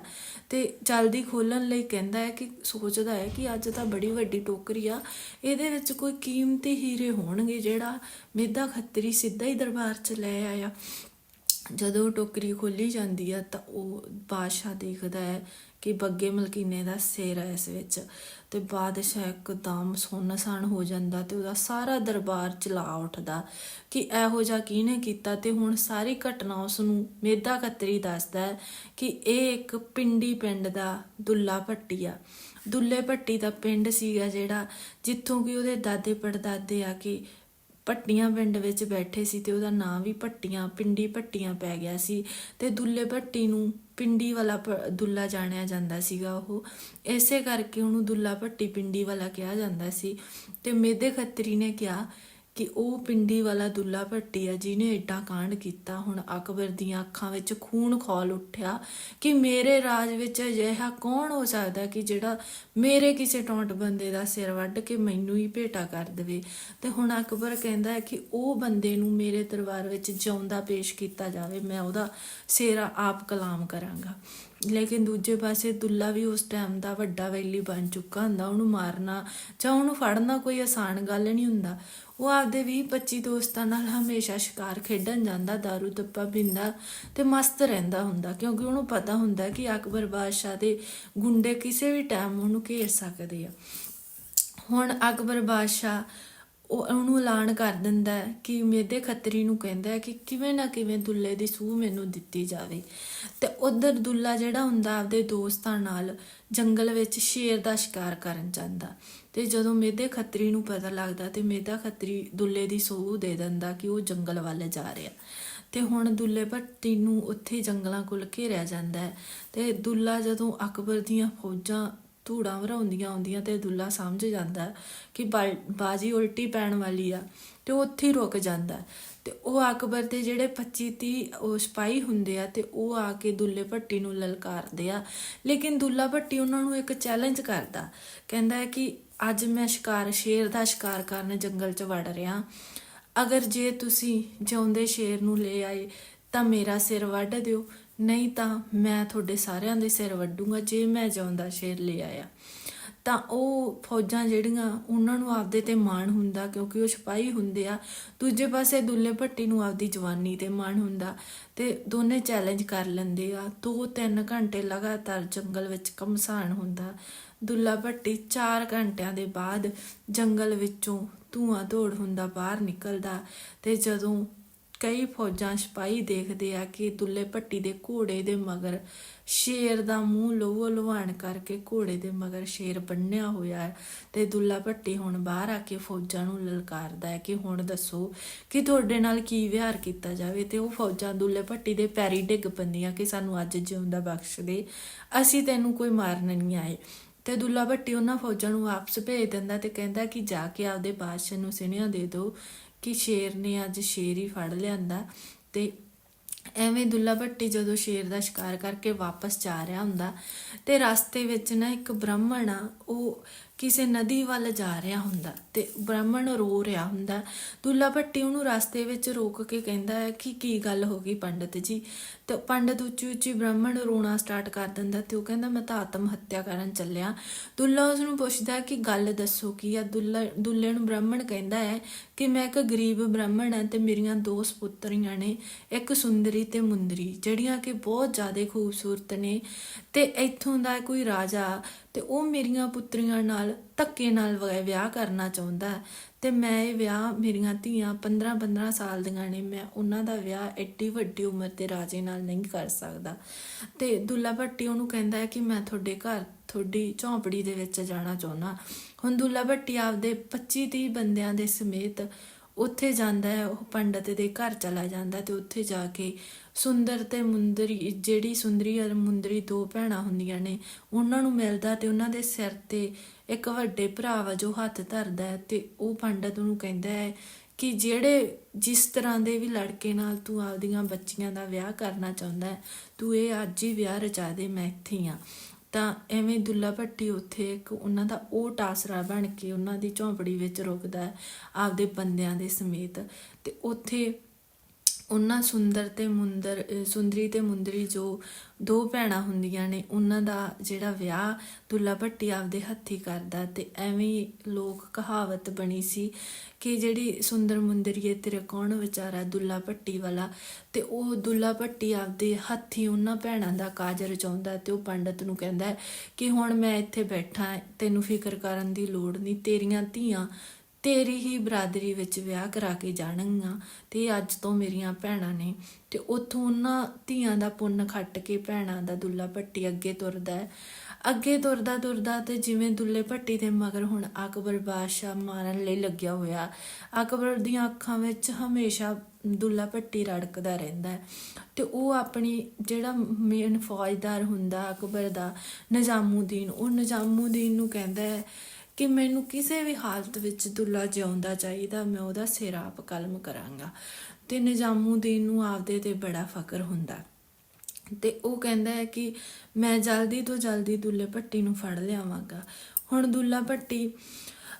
ਤੇ ਜਲਦੀ ਖੋਲਣ ਲਈ ਕਹਿੰਦਾ ਹੈ ਕਿ, ਸੋਚਦਾ ਹੈ ਕਿ ਅੱਜ ਤਾਂ ਬੜੀ ਵੱਡੀ ਟੋਕਰੀ ਆ, ਇਹਦੇ ਵਿੱਚ ਕੋਈ ਕੀਮਤੀ ਹੀਰੇ ਹੋਣਗੇ ਜਿਹੜਾ ਮੇਦਾ ਖੱਤਰੀ ਸਿੱਧਾ ਹੀ ਦਰਬਾਰ 'ਚ ਲੈ ਆਇਆ। ਜਦੋਂ ਟੋਕਰੀ ਖੋਲੀ ਜਾਂਦੀ ਆ ਤਾਂ ਉਹ ਬਾਦਸ਼ਾਹ ਦੇਖਦਾ ਹੈ ਕਿ ਬੱਗੇ ਮਲਕੀਨੇ ਦਾ ਸਿਰ ਹੈ ਇਸ ਵਿੱਚ ਤੇ ਬਾਦਸ਼ਾਹ ਇੱਕਦਮ ਸੁੰਨਸਾਨ ਹੋ ਜਾਂਦਾ ਤੇ ਉਹਦਾ ਸਾਰਾ ਦਰਬਾਰ ਚਲਾ ਉੱਠਦਾ ਕਿ ਇਹੋ ਜਿਹਾ ਕਿਹਨੇ ਕੀਤਾ ਤੇ ਹੁਣ ਸਾਰੀ ਘਟਨਾ ਉਸ ਨੂੰ ਮੇਧਾ ਖੱਤਰੀ ਦੱਸਦਾ ਕਿ ਇਹ ਇੱਕ ਪਿੰਡੀ ਪਿੰਡ ਦਾ ਦੁੱਲਾ ਭੱਟੀ ਆ। ਦੁੱਲੇ ਭੱਟੀ ਦਾ ਪਿੰਡ ਸੀਗਾ ਜਿਹੜਾ ਜਿੱਥੋਂ ਕਿ ਉਹਦੇ ਦਾਦੇ ਪੜਦਾਦੇ ਆ ਕੇ ਭੱਟੀਆਂ ਪਿੰਡ ਵਿੱਚ ਬੈਠੇ ਸੀ ਤੇ ਉਹਦਾ ਨਾਂ ਵੀ ਭੱਟੀਆਂ, ਪਿੰਡੀ ਭੱਟੀਆਂ ਪੈ ਗਿਆ ਸੀ ਤੇ ਦੁੱਲੇ ਭੱਟੀ ਨੂੰ ਪਿੰਡੀ ਵਾਲਾ ਪ- ਦੁੱਲਾ ਜਾਣਿਆ ਜਾਂਦਾ ਸੀਗਾ ਉਹ। ਇਸੇ ਕਰਕੇ ਉਹਨੂੰ ਦੁੱਲਾ ਭੱਟੀ ਪਿੰਡੀ ਵਾਲਾ ਕਿਹਾ ਜਾਂਦਾ ਸੀ। ਤੇ ਮੇਦੇ ਖੱਤਰੀ ਨੇ ਕਿਹਾ ਕਿ ਉਹ ਪਿੰਡੀ ਵਾਲਾ ਦੁੱਲਾ ਭੱਟੀ ਆ, ਜਿਹਨੇ ਏਡਾ ਕਾਂਡ ਕੀਤਾ, ਹੁਣ ਅਕਬਰ ਦੀਆਂ ਅੱਖਾਂ ਵਿੱਚ ਖੂਨ ਖੋਲ ਉੱਠਿਆ ਕਿ ਮੇਰੇ ਰਾਜ ਵਿੱਚ ਅਜਿਹਾ ਕੌਣ ਹੋ ਸਕਦਾ ਕਿ ਜਿਹੜਾ ਮੇਰੇ ਕਿਸੇ ਟੌਂਟ ਬੰਦੇ ਦਾ ਸਿਰ ਵੱਢ ਕੇ ਮੈਨੂੰ ਹੀ ਭੇਟਾ ਕਰ ਦੇਵੇ? ਤੇ ਹੁਣ ਅਕਬਰ ਕਹਿੰਦਾ ਹੈ ਕਿ ਉਹ ਬੰਦੇ ਨੂੰ ਮੇਰੇ ਦਰਬਾਰ ਵਿੱਚ ਜਿਉਂਦਾ ਪੇਸ਼ ਕੀਤਾ ਜਾਵੇ, ਮੈਂ ਉਹਦਾ ਸਿਰ ਆਪ ਕਲਾਮ ਕਰਾਂਗਾ। ਲੇਕਿਨ ਦੂਜੇ ਪਾਸੇ ਦੁੱਲਾ ਵੀ ਉਸ ਟਾਈਮ ਦਾ ਵੱਡਾ ਵੈਲੀ ਬਣ ਚੁੱਕਾ ਹੁੰਦਾ, ਉਹਨੂੰ ਮਾਰਨਾ ਜਾਂ ਉਹਨੂੰ ਫੜਨਾ ਕੋਈ ਆਸਾਨ ਗੱਲ ਨਹੀਂ ਹੁੰਦਾ। ਉਹ ਆਪਦੇ 20 25 ਦੋਸਤਾਂ ਨਾਲ ਹਮੇਸ਼ਾ ਸ਼ਿਕਾਰ ਖੇਡਣ ਜਾਂਦਾ दारू ਦੱਪਾ ਪੀਂਦਾ ਤੇ ਮਸਤ ਰਹਿੰਦਾ ਹੁੰਦਾ, ਕਿਉਂਕਿ ਉਹਨੂੰ ਪਤਾ ਹੁੰਦਾ ਕਿ ਅਕਬਰ ਬਾਦਸ਼ਾਹ ਦੇ ਗੁੰਡੇ ਕਿਸੇ ਵੀ ਟਾਈਮ ਉਹਨੂੰ ਘੇਰ ਸਕਦੇ ਆ। ਹੁਣ ਅਕਬਰ ਬਾਦਸ਼ਾਹ ਉਹ ਉਹਨੂੰ ਐਲਾਨ ਕਰ ਦਿੰਦਾ ਹੈ ਕਿ ਮੇਦੇ ਖੱਤਰੀ ਨੂੰ ਕਹਿੰਦਾ ਹੈ ਕਿ ਕਿਵੇਂ ਨਾ ਕਿਵੇਂ ਦੁੱਲੇ ਦੀ ਸੂਹ ਮੈਨੂੰ ਦਿੱਤੀ ਜਾਵੇ। ਤੇ ਉਧਰ ਦੁੱਲਾ ਜਿਹੜਾ ਹੁੰਦਾ ਆਪਦੇ ਦੋਸਤਾਂ ਨਾਲ ਜੰਗਲ ਵਿੱਚ ਸ਼ੇਰ ਦਾ ਸ਼ਿਕਾਰ ਕਰਨ ਜਾਂਦਾ। ਤੇ ਜਦੋਂ ਮੇਦੇ ਖੱਤਰੀ ਨੂੰ ਪਤਾ ਲੱਗਦਾ ਤੇ ਮੇਦਾ ਖੱਤਰੀ ਦੁੱਲੇ ਦੀ ਸੂਹ ਦੇ ਦਿੰਦਾ ਕਿ ਉਹ ਜੰਗਲ ਵੱਲ ਜਾ ਰਿਹਾ। ਤੇ ਹੁਣ ਦੁੱਲੇ ਭੱਟੀ ਨੂੰ ਉੱਥੇ ਜੰਗਲਾਂ ਕੋਲ ਘੇਰਿਆ ਜਾਂਦਾ ਹੈ। ਤੇ ਦੁੱਲਾ ਜਦੋਂ ਅਕਬਰ ਦੀਆਂ ਫੌਜਾਂ ਧੂੜਾਂ ਵਰਾਉਂਦੀਆਂ ਆਉਂਦੀਆਂ ਤੇ ਦੁੱਲਾ ਸਮਝ ਜਾਂਦਾ ਕਿ ਬਾ- ਬਾਜੀ ਉਲਟੀ ਪੈਣ ਵਾਲੀ ਆ ਤੇ ਉਹ ਉੱਥੇ ਹੀ ਰੁਕ ਜਾਂਦਾ। ਤੇ ਉਹ ਅਕਬਰ ਦੇ ਜਿਹੜੇ 25 30 ਉਹ ਸਿਪਾਹੀ ਹੁੰਦੇ ਆ ਤੇ ਉਹ ਆ ਕੇ ਦੁੱਲੇ ਭੱਟੀ ਨੂੰ ਲਲਕਾਰਦੇ ਆ। ਲੇਕਿਨ ਦੁੱਲਾ ਭੱਟੀ ਉਹਨਾਂ ਨੂੰ ਇੱਕ ਚੈਲੰਜ ਕਰਦਾ। ਕਹਿੰਦਾ ਹੈ ਕਿ ਅੱਜ ਮੈਂ ਸ਼ਿਕਾਰ, ਸ਼ੇਰ ਦਾ ਸ਼ਿਕਾਰ ਕਰਨ ਜੰਗਲ 'ਚ ਵੜ ਰਿਹਾ। ਅਗਰ ਜੇ ਤੁਸੀਂ ਜਿਉਂਦੇ ਸ਼ੇਰ ਨੂੰ ਲੈ ਆਏ ਤਾਂ ਮੇਰਾ ਸਿਰ ਵੱਢ ਦਿਓ। ਨਹੀਂ ਤਾਂ ਮੈਂ ਤੁਹਾਡੇ ਸਾਰਿਆਂ ਦੇ ਸਿਰ ਵੱਢੂੰਗਾ ਜੇ ਮੈਂ ਜਿਉਂਦਾ ਸ਼ੇਰ ਲੈ ਆਇਆ। ਤਾਂ ਉਹ ਫੌਜਾਂ ਜਿਹੜੀਆਂ ਉਹਨਾਂ ਨੂੰ ਆਪਦੇ ਤੇ ਮਾਣ ਹੁੰਦਾ ਕਿਉਂਕਿ ਉਹ ਸਿਪਾਹੀ ਹੁੰਦੇ ਆ, ਦੂਜੇ ਪਾਸੇ ਦੁੱਲੇ ਭੱਟੀ ਨੂੰ ਆਪਦੀ ਜਵਾਨੀ ਤੇ ਮਾਣ ਹੁੰਦਾ ਤੇ ਦੋਨੇ ਚੈਲੰਜ ਕਰ ਲੈਂਦੇ ਆ। 2-3 ਘੰਟੇ ਲਗਾਤਾਰ ਜੰਗਲ ਵਿੱਚ ਕਮਸਾਨ ਹੁੰਦਾ। ਦੁੱਲਾ ਭੱਟੀ 4 ਘੰਟਿਆਂ ਦੇ ਬਾਅਦ ਜੰਗਲ ਵਿੱਚੋਂ ਧੂਆਂ ਧੋੜ ਹੁੰਦਾ, ਬਾਹਰ ਨਿਕਲਦਾ ਤੇ ਜਦੋਂ ਕਈ ਫੌਜਾਂ ਸਿਪਾਹੀ ਦੇਖਦੇ ਆ ਕਿ ਦੁੱਲੇ ਭੱਟੀ ਦੇ ਘੋੜੇ ਦੇ ਮਗਰ ਸ਼ੇਰ ਦਾ ਮੂੰਹ ਲੋਹੋ ਲੁਹਾਣ ਕਰਕੇ ਘੋੜੇ ਦੇ ਮਗਰ ਸ਼ੇਰ ਬੰਨਿਆ ਹੋਇਆ ਹੈ ਤੇ ਦੁੱਲਾ ਭੱਟੀ ਹੁਣ ਬਾਹਰ ਆ ਕੇ ਫੌਜਾਂ ਨੂੰ ਲਲਕਾਰਦਾ ਹੈ ਕਿ ਹੁਣ ਦੱਸੋ ਕਿ ਤੁਹਾਡੇ ਨਾਲ ਕੀ ਵਿਹਾਰ ਕੀਤਾ ਜਾਵੇ ਤੇ ਉਹ ਫੌਜਾਂ ਦੁੱਲੇ ਭੱਟੀ ਦੇ ਪੈਰੀ ਡਿੱਗ ਪੈਂਦੀਆਂ ਕਿ ਸਾਨੂੰ ਅੱਜ ਜਿਉਂਦਾ ਬਖਸ਼ ਦੇ। ਅਸੀਂ ਤੈਨੂੰ ਕੋਈ ਮਾਰਨ ਨਹੀਂ ਆਏ। ਤੇ ਦੁੱਲਾ ਭੱਟੀ ਉਹਨਾਂ ਫੌਜਾਂ ਨੂੰ ਵਾਪਸ ਭੇਜ ਦਿੰਦਾ ਤੇ ਕਹਿੰਦਾ ਕਿ ਜਾ ਕੇ ਆਪਦੇ ਬਾਦਸ਼ਾਹ ਨੂੰ ਸੁਨੇਹਾ ਦੇ ਦਿਓ। ਕਿ ਸ਼ੇਰ ਨੇ ਅੱਜ ਸ਼ੇਰ ਹੀ ਫੜ ਲਿਆਂਦਾ ਤੇ ਐਵੇਂ ਦੁੱਲਾ ਭੱਟੀ ਜਦੋਂ ਸ਼ੇਰ ਦਾ ਸ਼ਿਕਾਰ ਕਰਕੇ ਵਾਪਸ ਜਾ ਰਿਹਾ ਹੁੰਦਾ ਤੇ ਰਸਤੇ ਵਿੱਚ ਨਾ ਇੱਕ ਬ੍ਰਾਹਮਣ ਆ, ਉਹ ਕਿਸੇ ਨਦੀ ਵੱਲ ਜਾ ਰਿਹਾ ਹੁੰਦਾ ਤੇ ਬ੍ਰਾਹਮਣ ਰੋ ਰਿਹਾ ਹੁੰਦਾ। ਦੁੱਲਾ ਭੱਟੀ ਉਹਨੂੰ ਰਸਤੇ ਵਿੱਚ ਰੋਕ ਕੇ ਕਹਿੰਦਾ ਹੈ ਕਿ ਕੀ ਗੱਲ ਹੋ ਗਈ ਪੰਡਤ ਜੀ? ਤੇ ਪੰਡਤ ਉੱਚੀ ਉੱਚੀ ਬ੍ਰਾਹਮਣ ਰੋਣਾ ਸਟਾਰਟ ਕਰ ਦਿੰਦਾ ਤੇ ਉਹ ਕਹਿੰਦਾ, ਮੈਂ ਤਾਂ ਆਤਮ ਹੱਤਿਆ ਕਰਨ ਚੱਲਿਆ। ਦੁੱਲਾ ਉਸ ਨੂੰ ਪੁੱਛਦਾ ਕਿ ਗੱਲ ਦੱਸੋ ਕੀ ਆ? ਦੁੱਲਾ, ਦੁੱਲੇ ਨੂੰ ਬ੍ਰਾਹਮਣ ਕਹਿੰਦਾ ਹੈ ਕਿ ਮੈਂ ਇੱਕ ਗਰੀਬ ਬ੍ਰਾਹਮਣ ਹਾਂ ਤੇ ਮੇਰੀਆਂ ਦੋ ਸਪੁੱਤਰੀਆਂ ਨੇ, ਇੱਕ ਸੁੰਦਰੀ ਤੇ ਮੁੰਦਰੀ, ਜਿਹੜੀਆਂ ਕਿ ਬਹੁਤ ਜ਼ਿਆਦਾ ਖੂਬਸੂਰਤ ਨੇ ਤੇ ਇੱਥੋਂ ਦਾ ਕੋਈ ਰਾਜਾ ਤੇ ਉਹ ਮੇਰੀਆਂ ਪੁੱਤਰੀਆਂ ਨਾਲ, ਧੱਕੇ ਨਾਲ ਵ- ਵਿਆਹ ਕਰਨਾ ਚਾਹੁੰਦਾ ਤੇ ਮੈਂ ਇਹ ਵਿਆਹ ਮੇਰੀਆਂ ਧੀਆਂ 15 15 ਸਾਲ ਦੀਆਂ ਨੇ, ਮੈਂ ਉਹਨਾਂ ਦਾ ਵਿਆਹ ਐਡੀ ਵੱਡੀ ਉਮਰ ਦੇ ਰਾਜੇ ਨਾਲ ਨਹੀਂ ਕਰ ਸਕਦਾ। ਤੇ ਦੁੱਲਾ ਭੱਟੀ ਉਹਨੂੰ ਕਹਿੰਦਾ ਹੈ ਕਿ ਮੈਂ ਤੁਹਾਡੇ ਘਰ, ਤੁਹਾਡੀ ਝੌਂਪੜੀ ਦੇ ਵਿੱਚ ਜਾਣਾ ਚਾਹੁੰਦਾ। ਹੁਣ ਦੁੱਲਾ ਭੱਟੀ ਆਪਦੇ 25 30 ਬੰਦਿਆਂ ਦੇ ਸਮੇਤ ਉੱਥੇ ਜਾਂਦਾ ਹੈ, ਉਹ ਪੰਡਤ ਦੇ ਘਰ ਚਲਾ ਜਾਂਦਾ ਤੇ ਉੱਥੇ ਜਾ ਕੇ ਸੁੰਦਰ ਤੇ ਮੁੰਦਰੀ, ਜਿਹੜੀ ਸੁੰਦਰੀ ਔਰ ਮੁੰਦਰੀ ਦੋ ਭੈਣਾਂ ਹੁੰਦੀਆਂ ਨੇ, ਉਹਨਾਂ ਨੂੰ ਮਿਲਦਾ ਤੇ ਉਹਨਾਂ ਦੇ ਸਿਰ ਤੇ ਇੱਕ ਵੱਡੇ ਭਰਾ ਵਜੋਂ ਹੱਥ ਧਰਦਾ ਹੈ ਤੇ ਉਹ ਪੰਡਤ ਨੂੰ ਕਹਿੰਦਾ ਹੈ ਕਿ ਜਿਹੜੇ ਜਿਸ ਤਰ੍ਹਾਂ ਦੇ ਵੀ ਲੜਕੇ ਨਾਲ ਤੂੰ ਆਪਦੀਆਂ ਬੱਚੀਆਂ ਦਾ ਵਿਆਹ ਕਰਨਾ ਚਾਹੁੰਦਾ ਹੈ, ਤੂੰ ਇਹ ਅੱਜ ਹੀ ਵਿਆਹ ਰਚਾ ਦੇ, ਮੈਂ ਇੱਥੇ ਹੀ ਆ ਤਾਂ ਐਵੇਂ ਦੁੱਲਾ ਭੱਟੀ ਉੱਥੇ ਇੱਕ ਉਹਨਾਂ ਦਾ ਉਹ ਟਾਸਰਾ ਬਣ ਕੇ ਉਹਨਾਂ ਦੀ ਝੌਂਪੜੀ ਵਿੱਚ ਰੁਕਦਾ ਆਪਦੇ ਬੰਦਿਆਂ ਦੇ ਸਮੇਤ। ਤੇ ਉੱਥੇ ਉਹਨਾਂ ਸੁੰਦਰ ਤੇ ਮੁੰਦਰ ਸੁੰਦਰੀ ਤੇ ਮੁੰਦਰੀ ਜੋ ਦੋ ਭੈਣਾਂ ਹੁੰਦੀਆਂ ਨੇ, ਉਹਨਾਂ ਦਾ ਜਿਹੜਾ ਵਿਆਹ ਦੁੱਲਾ ਭੱਟੀ ਆਪਦੇ ਹੱਥੀ ਕਰਦਾ ਤੇ ਐਵੇਂ ਲੋਕ ਕਹਾਵਤ ਬਣੀ ਸੀ ਕਿ ਜਿਹੜੀ ਸੁੰਦਰ ਮੁੰਦਰੀਏ ਤੇਰੇ ਕੌਣ ਵਿਚਾਰਾ ਦੁੱਲਾ ਭੱਟੀ ਵਾਲਾ? ਤੇ ਉਹ ਦੁੱਲਾ ਭੱਟੀ ਆਪਦੇ ਹੱਥੀ ਉਹਨਾਂ ਭੈਣਾਂ ਦਾ ਕਾਜ ਰਚਾਉਂਦਾ ਤੇ ਉਹ ਪੰਡਤ ਨੂੰ ਕਹਿੰਦਾ ਕਿ ਹੁਣ ਮੈਂ ਇੱਥੇ ਬੈਠਾ, ਤੈਨੂੰ ਫਿਕਰ ਕਰਨ ਦੀ ਲੋੜ ਨਹੀਂ, ਤੇਰੀਆਂ ਧੀਆਂ ਤੇਰੀ ਹੀ ਬਰਾਦਰੀ ਵਿੱਚ ਵਿਆਹ ਕਰਾ ਕੇ ਜਾਣਗੀਆਂ ਤੇ ਅੱਜ ਤੋਂ ਮੇਰੀਆਂ ਭੈਣਾਂ ਨੇ ਤੇ ਉੱਥੋਂ ਉਹਨਾਂ ਧੀਆਂ ਦਾ ਪੁੰਨ ਖੱਟ ਕੇ ਭੈਣਾਂ ਦਾ ਦੁੱਲਾ ਭੱਟੀ ਅੱਗੇ ਤੁਰਦਾ ਹੈ। ਅੱਗੇ ਤੁਰਦਾ ਤੁਰਦਾ ਤੇ ਜਿਵੇਂ ਦੁੱਲੇ ਭੱਟੀ ਦੇ ਮਗਰ ਹੁਣ ਅਕਬਰ ਬਾਦਸ਼ਾਹ ਮਾਰਨ ਲਈ ਲੱਗਿਆ ਹੋਇਆ, ਅਕਬਰ ਦੀਆਂ ਅੱਖਾਂ ਵਿੱਚ ਹਮੇਸ਼ਾ ਦੁੱਲਾ ਭੱਟੀ ਰੜਕਦਾ ਰਹਿੰਦਾ ਹੈ। ਤੇ ਉਹ ਆਪਣੀ ਜਿਹੜਾ ਮੇਨ ਫੌਜਦਾਰ ਹੁੰਦਾ ਅਕਬਰ ਦਾ, ਨਿਜ਼ਾਮੂਦੀਨ, ਉਹ ਨਿਜ਼ਾਮੂਦੀਨ ਨੂੰ ਕਹਿੰਦਾ ਹੈ ਕਿ ਮੈਨੂੰ ਕਿਸੇ ਵੀ ਹਾਲਤ ਵਿੱਚ ਦੁੱਲਾ ਜਿਉਂਦਾ ਚਾਹੀਦਾ, ਮੈਂ ਉਹਦਾ ਸਿਰਾਪ ਕਲਮ ਕਰਾਂਗਾ। ਤੇ ਨਿਜ਼ਾਮੂਦੀਨ ਨੂੰ ਆਪਦੇ ਤੇ ਬੜਾ ਫਕਰ ਹੁੰਦਾ। ਤੇ ਉਹ ਕਹਿੰਦਾ ਹੈ ਕਿ ਮੈਂ ਜਲਦੀ ਤੋਂ ਜਲਦੀ ਦੁੱਲੇ ਭੱਟੀ ਨੂੰ ਫੜ ਲਿਆਵਾਂਗਾ। ਹੁਣ ਦੁੱਲਾ ਭੱਟੀ